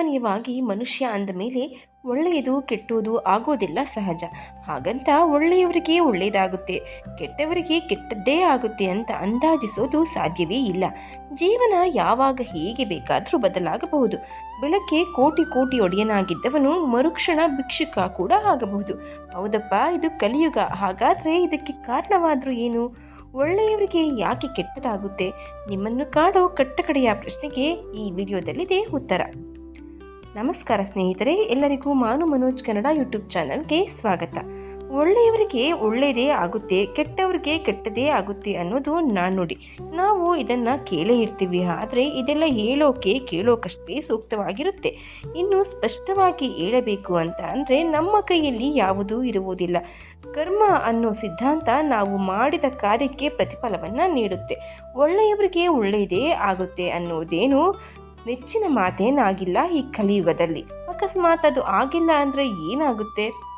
ಸಾಮಾನ್ಯವಾಗಿ ಮನುಷ್ಯ ಅಂದ ಮೇಲೆ ಒಳ್ಳೆಯದು ಕೆಟ್ಟುವುದು ಆಗೋದಿಲ್ಲ ಸಹಜ. ಹಾಗಂತ ಒಳ್ಳೆಯವರಿಗೆ ಒಳ್ಳೆಯದಾಗುತ್ತೆ, ಕೆಟ್ಟವರಿಗೆ ಕೆಟ್ಟದ್ದೇ ಆಗುತ್ತೆ ಅಂತ ಅಂದಾಜಿಸೋದು ಸಾಧ್ಯವೇ ಇಲ್ಲ. ಜೀವನ ಯಾವಾಗ ಹೇಗೆ ಬೇಕಾದರೂ ಬದಲಾಗಬಹುದು. ಬೆಳಗ್ಗೆ ಕೋಟಿ ಕೋಟಿ ಒಡೆಯನಾಗಿದ್ದವನು ಮರುಕ್ಷಣ ಭಿಕ್ಷುಕ ಕೂಡ ಆಗಬಹುದು. ಹೌದಪ್ಪ, ಇದು ಕಲಿಯುಗ. ಹಾಗಾದರೆ ಇದಕ್ಕೆ ಕಾರಣವಾದರೂ ಏನು? ಒಳ್ಳೆಯವರಿಗೆ ಯಾಕೆ ಕೆಟ್ಟದಾಗುತ್ತೆ? ನಿಮ್ಮನ್ನು ಕಾಡೋ ಕಟ್ಟಕಡೆಯ ಪ್ರಶ್ನೆಗೆ ಈ ವಿಡಿಯೋದಲ್ಲಿದೆ ಉತ್ತರ. ನಮಸ್ಕಾರ ಸ್ನೇಹಿತರೆ, ಎಲ್ಲರಿಗೂ ಮಾನು ಮನೋಜ್ ಕನ್ನಡ ಯೂಟ್ಯೂಬ್ ಚಾನಲ್ಗೆ ಸ್ವಾಗತ. ಒಳ್ಳೆಯವರಿಗೆ ಒಳ್ಳೆಯದೇ ಆಗುತ್ತೆ, ಕೆಟ್ಟವರಿಗೆ ಕೆಟ್ಟದೇ ಆಗುತ್ತೆ ಅನ್ನೋದು ನಾಣ್ಣುಡಿ ನಾವು ಇದನ್ನು ಕೇಳೇ ಇರ್ತೀವಿ, ಆದರೆ ಇದೆಲ್ಲ ಹೇಳೋಕೆ, ಕೇಳೋಕಷ್ಟೇ ಸೂಕ್ತವಾಗಿರುತ್ತೆ. ಇನ್ನು ಸ್ಪಷ್ಟವಾಗಿ ಹೇಳಬೇಕು ಅಂತ ಅಂದರೆ ನಮ್ಮ ಕೈಯಲ್ಲಿ ಯಾವುದೂ ಇರುವುದಿಲ್ಲ. ಕರ್ಮ ಅನ್ನೋ ಸಿದ್ಧಾಂತ ನಾವು ಮಾಡಿದ ಕಾರ್ಯಕ್ಕೆ ಪ್ರತಿಫಲವನ್ನು ನೀಡುತ್ತೆ. ಒಳ್ಳೆಯವರಿಗೆ ಒಳ್ಳೆಯದೇ ಆಗುತ್ತೆ ಅನ್ನೋದೇನು ನೆಚ್ಚಿನ ಮಾತೇನಾಗಿಲ್ಲ ಈ ಕಲಿಯುಗದಲ್ಲಿ. ಅಕಸ್ಮಾತ್ ಅದು ಆಗಿಲ್ಲ ಅಂದರೆ ಏನಾಗುತ್ತೆ?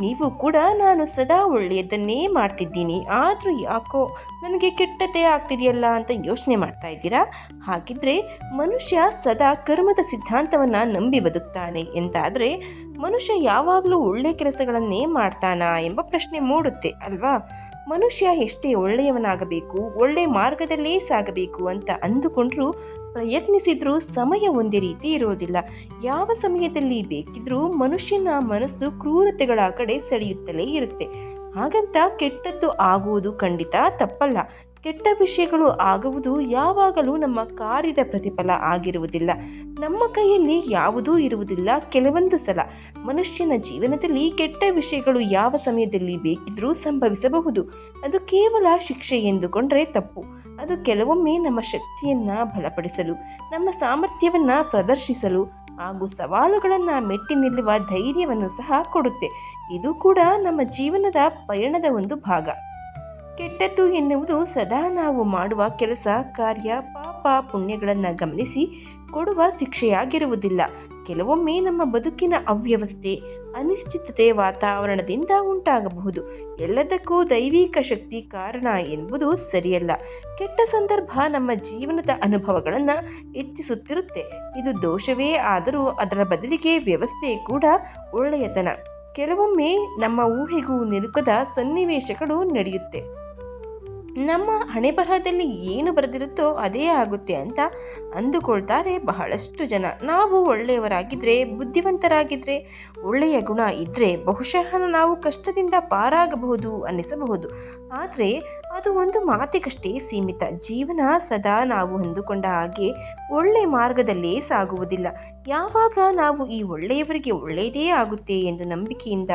ನೀವು ಕೂಡ ನಾನು ಸದಾ ಒಳ್ಳೆಯದನ್ನೇ ಮಾಡ್ತಿದ್ದೀನಿ. ಆದರೂ ಯಾಕೋ ನನಗೆ ಕೆಟ್ಟದ್ದೇ ಆಗ್ತಿದೆಯಲ್ಲ ಅಂತ ಯೋಚನೆ ಮಾಡ್ತಾ ಇದ್ದೀರಾ? ಹಾಗಿದ್ರೆ ಮನುಷ್ಯ ಸದಾ ಕರ್ಮದ ಸಿದ್ಧಾಂತವನ್ನು ನಂಬಿ ಬದುಕ್ತಾನೆ. ಎಂತಾದರೆ ಮನುಷ್ಯ ಯಾವಾಗಲೂ ಒಳ್ಳೆಯ ಕೆಲಸಗಳನ್ನೇ ಮಾಡ್ತಾನಾ ಎಂಬ ಪ್ರಶ್ನೆ ಮೂಡುತ್ತೆ, ಅಲ್ವಾ? ಮನುಷ್ಯ ಎಷ್ಟೇ ಒಳ್ಳೆಯವನಾಗಬೇಕು, ಒಳ್ಳೆ ಮಾರ್ಗದಲ್ಲೇ ಸಾಗಬೇಕು ಅಂತ ಅಂದುಕೊಂಡ್ರೂ ಪ್ರಯತ್ನಿಸಿದ್ರೂ ಸಮಯ ಒಂದೇ ರೀತಿ ಇರೋದಿಲ್ಲ. ಯಾವ ಸಮಯದಲ್ಲಿ ಬೇಕಿದ್ರೂ ಮನುಷ್ಯನ ಮನಸ್ಸು ಕ್ರೂರತೆಗಳ ಕಡೆ ಸೆಳೆಯುತ್ತಲೇ ಇರುತ್ತೆ. ಹಾಗಂತ ಕೆಟ್ಟದ್ದು ಆಗುವುದು ಖಂಡಿತ ತಪ್ಪಲ್ಲ. ಕೆಟ್ಟ ವಿಷಯಗಳು ಆಗುವುದು ಯಾವಾಗಲೂ ನಮ್ಮ ಕಾರ್ಯದ ಪ್ರತಿಫಲ ಆಗಿರುವುದಿಲ್ಲ. ನಮ್ಮ ಕೈಯಲ್ಲಿ ಯಾವುದೂ ಇರುವುದಿಲ್ಲ ಕೆಲವೊಂದು ಸಲ. ಮನುಷ್ಯನ ಜೀವನದಲ್ಲಿ ಕೆಟ್ಟ ವಿಷಯಗಳು ಯಾವ ಸಮಯದಲ್ಲಿ ಬೇಕಿದ್ರೂ ಸಂಭವಿಸಬಹುದು. ಅದು ಕೇವಲ ಶಿಕ್ಷೆ ಎಂದುಕೊಂಡರೆ ತಪ್ಪು. ಅದು ಕೆಲವೊಮ್ಮೆ ನಮ್ಮ ಶಕ್ತಿಯನ್ನು ಬಲಪಡಿಸಲು, ನಮ್ಮ ಸಾಮರ್ಥ್ಯವನ್ನು ಪ್ರದರ್ಶಿಸಲು ಹಾಗೂ ಸವಾಲುಗಳನ್ನು ಮೆಟ್ಟಿ ನಿಲ್ಲುವ ಧೈರ್ಯವನ್ನು ಸಹ ಕೊಡುತ್ತೆ. ಇದು ಕೂಡ ನಮ್ಮ ಜೀವನದ ಪಯಣದ ಒಂದು ಭಾಗ. ಕೆಟ್ಟದ್ದು ಎನ್ನುವುದು ಸದಾ ನಾವು ಮಾಡುವ ಕೆಲಸ, ಕಾರ್ಯ, ಪಾಪ ಪುಣ್ಯಗಳನ್ನು ಗಮನಿಸಿ ಕೊಡುವ ಶಿಕ್ಷೆಯಾಗಿರುವುದಿಲ್ಲ. ಕೆಲವೊಮ್ಮೆ ನಮ್ಮ ಬದುಕಿನ ಅವ್ಯವಸ್ಥೆ, ಅನಿಶ್ಚಿತತೆ ವಾತಾವರಣದಿಂದ ಉಂಟಾಗಬಹುದು. ಎಲ್ಲದಕ್ಕೂ ದೈವಿಕ ಶಕ್ತಿ ಕಾರಣ ಎಂಬುದು ಸರಿಯಲ್ಲ. ಕೆಟ್ಟ ಸಂದರ್ಭ ನಮ್ಮ ಜೀವನದ ಅನುಭವಗಳನ್ನು ಹೆಚ್ಚಿಸುತ್ತಿರುತ್ತೆ. ಇದು ದೋಷವೇ ಆದರೂ ಅದರ ಬದಲಿಗೆ ವ್ಯವಸ್ಥೆ ಕೂಡ ಒಳ್ಳೆಯತನ. ಕೆಲವೊಮ್ಮೆ ನಮ್ಮ ಊಹೆಗೂ ನಿಲುಕದ ಸನ್ನಿವೇಶಗಳು ನಡೆಯುತ್ತೆ. ನಮ್ಮ ಹಣೆ ಬರಹದಲ್ಲಿ ಏನು ಬರೆದಿರುತ್ತೋ ಅದೇ ಆಗುತ್ತೆ ಅಂತ ಅಂದುಕೊಳ್ತಾರೆ ಬಹಳಷ್ಟು ಜನ. ನಾವು ಒಳ್ಳೆಯವರಾಗಿದ್ದರೆ ಬುದ್ಧಿವಂತರಾಗಿದ್ದರೆ ಒಳ್ಳೆಯ ಗುಣ ಇದ್ದರೆ ಬಹುಶಃ ನಾವು ಕಷ್ಟದಿಂದ ಪಾರಾಗಬಹುದು ಅನ್ನಿಸಬಹುದು. ಆದರೆ ಅದು ಒಂದು ಮಾತಿಗಷ್ಟೇ ಸೀಮಿತ. ಜೀವನ ಸದಾ ನಾವು ಅಂದುಕೊಂಡ ಹಾಗೆ ಒಳ್ಳೆಯ ಮಾರ್ಗದಲ್ಲೇ ಸಾಗುವುದಿಲ್ಲ. ಯಾವಾಗ ನಾವು ಈ ಒಳ್ಳೆಯವರಿಗೆ ಒಳ್ಳೆಯದೇ ಆಗುತ್ತೆ ಎಂದು ನಂಬಿಕೆಯಿಂದ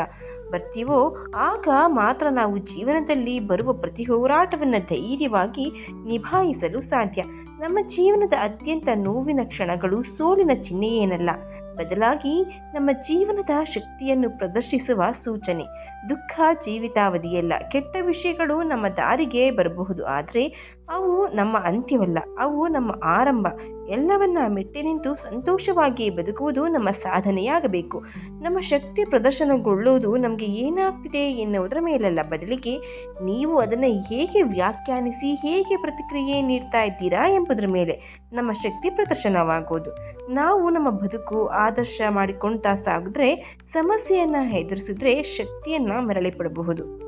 ಬರ್ತೀವೋ, ಆಗ ಮಾತ್ರ ನಾವು ಜೀವನದಲ್ಲಿ ಬರುವ ಪ್ರತಿ ಹೋರಾಟವನ್ನು ಧೈರ್ಯವಾಗಿ ನಿಭಾಯಿಸಲು ಸಾಧ್ಯ. ನಮ್ಮ ಜೀವನದ ಅತ್ಯಂತ ನೋವಿನ ಕ್ಷಣಗಳು ಸೋಲಿನ ಚಿಹ್ನೆಯೇನಲ್ಲ. ಬದಲಾಗಿ ನಮ್ಮ ಜೀವನದ ಶಕ್ತಿಯನ್ನು ಪ್ರದರ್ಶಿಸುವ ಸೂಚನೆ. ದುಃಖ ಜೀವಿತಾವಧಿಯಲ್ಲ. ಕೆಟ್ಟ ವಿಷಯಗಳು ನಮ್ಮ ದಾರಿಗೆ ಬರಬಹುದು. ಆದರೆ ಅವು ನಮ್ಮ ಅಂತ್ಯವಲ್ಲ. ಅವು ನಮ್ಮ ಆರಂಭ. ಎಲ್ಲವನ್ನ ಮೆಟ್ಟಿ ನಿಂತು ಸಂತೋಷವಾಗಿ ಬದುಕುವುದು ನಮ್ಮ ಸಾಧನೆಯಾಗಬೇಕು. ನಮ್ಮ ಶಕ್ತಿ ಪ್ರದರ್ಶನಗೊಳ್ಳುವುದು ನಮಗೆ ಏನಾಗ್ತಿದೆ ಎನ್ನುವುದರ ಮೇಲಲ್ಲ ಬದಲಿಗೆ ನೀವು ಅದನ್ನು ಹೇಗೆ ವ್ಯಾಖ್ಯಾನಿಸಿ, ಹೇಗೆ ಪ್ರತಿಕ್ರಿಯೆ ನೀಡ್ತಾ ಇದ್ದೀರಾ ಎಂಬುದರ ಮೇಲೆ ನಮ್ಮ ಶಕ್ತಿ ಪ್ರದರ್ಶನವಾಗುವುದು ನಾವು ನಮ್ಮ ಬದುಕು ಆದರ್ಶ ಮಾಡಿಕೊಳ್ತಾ ಸಾಗಿದ್ರೆ, ಸಮಸ್ಯೆಯನ್ನು ಎದುರಿಸಿದ್ರೆ ಶಕ್ತಿಯನ್ನು ಮರಳಿಪಡಬಹುದು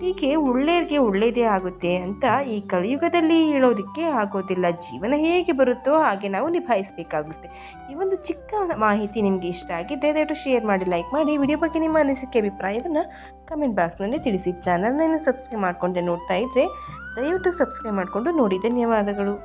ಹೀಗೆ ಒಳ್ಳೆಯರಿಗೆ ಒಳ್ಳೆಯದೇ ಆಗುತ್ತೆ ಅಂತ ಈ ಕಲಿಯುಗದಲ್ಲಿ ಹೇಳೋದಕ್ಕೆ ಆಗೋದಿಲ್ಲ. ಜೀವನ ಹೇಗೆ ಬರುತ್ತೋ ಹಾಗೆ ನಾವು ನಿಭಾಯಿಸಬೇಕಾಗುತ್ತೆ. ಈ ಒಂದು ಚಿಕ್ಕ ಮಾಹಿತಿ ನಿಮಗೆ ಇಷ್ಟ ಆಗಿದೆ ದಯವಿಟ್ಟು ಶೇರ್ ಮಾಡಿ, ಲೈಕ್ ಮಾಡಿ. ವಿಡಿಯೋ ಬಗ್ಗೆ ನಿಮ್ಮ ಅನಿಸಿಕೆ, ಅಭಿಪ್ರಾಯವನ್ನು ಕಮೆಂಟ್ ಬಾಕ್ಸ್ನಲ್ಲಿ ತಿಳಿಸಿ. ಚಾನಲ್ನ ಸಬ್ಸ್ಕ್ರೈಬ್ ಮಾಡ್ಕೊಂಡೆ ನೋಡ್ತಾ ಇದ್ದರೆ ದಯವಿಟ್ಟು ಸಬ್ಸ್ಕ್ರೈಬ್ ಮಾಡಿಕೊಂಡು ನೋಡಿ. ಧನ್ಯವಾದಗಳು.